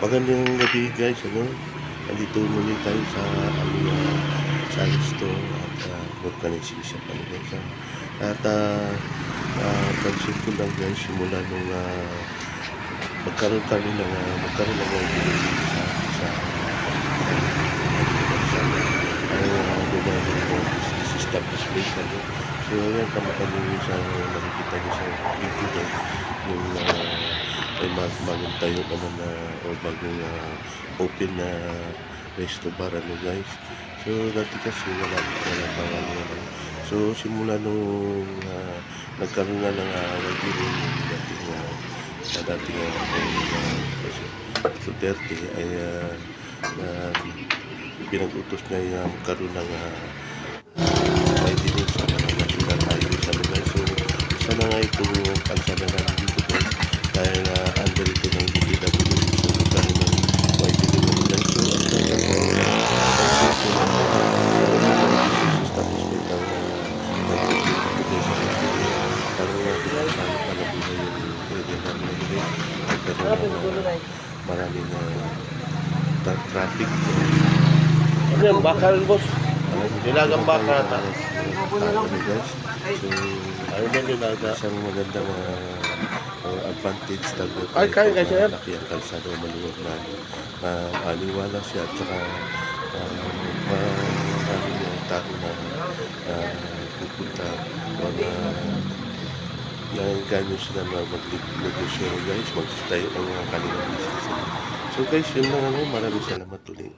Magandang gabi guys, ano? Nandito muli tayo sa aming uh, science store at uh, organization ano guys. ah. At uh, uh, pansin ko lang guys, simula nung uh, magkaroon kami ng uh, magkaroon ng uh, sa sa sa ay uh, ko business establishment ano. So yan kami sa nakikita niyo sa uh, ay mag bagong tayo na o bagong ah, open na resto bar ano guys. So dati kasi wala wala pa ano so simula nung ah, nagkaroon na ng uh, yung dating uh, sa dating uh, kasi Duterte ay uh, uh, pinag-utos na yung uh, magkaroon ng uh, widening sa mga national highways ano guys so isa na nga itong kalsada namin dito guys dahil uh, under ito ng DPW so magkaroon ng widening ano guys so ang kanya ko establishment ng parang uh, pinagsasabi pala buhay yung area namin ano guys nagkaroon ng uh, maraming uh, tra- traffic Ano yan, bakal boss? Nilagang baka. ano guys so Ano ba nilaga? isang magandang uh, uh, advantage talaga Ay, kaya ka, sir? Laki ang kalsado, maluwag na uh, aliwala siya at saka uh, maraming uh, tao na uh, pupunta o na na ganyo sila na mag-negosyo guys, mag-stay ang mga kanilang business. So guys, yun lang ano, maraming salamat ulit.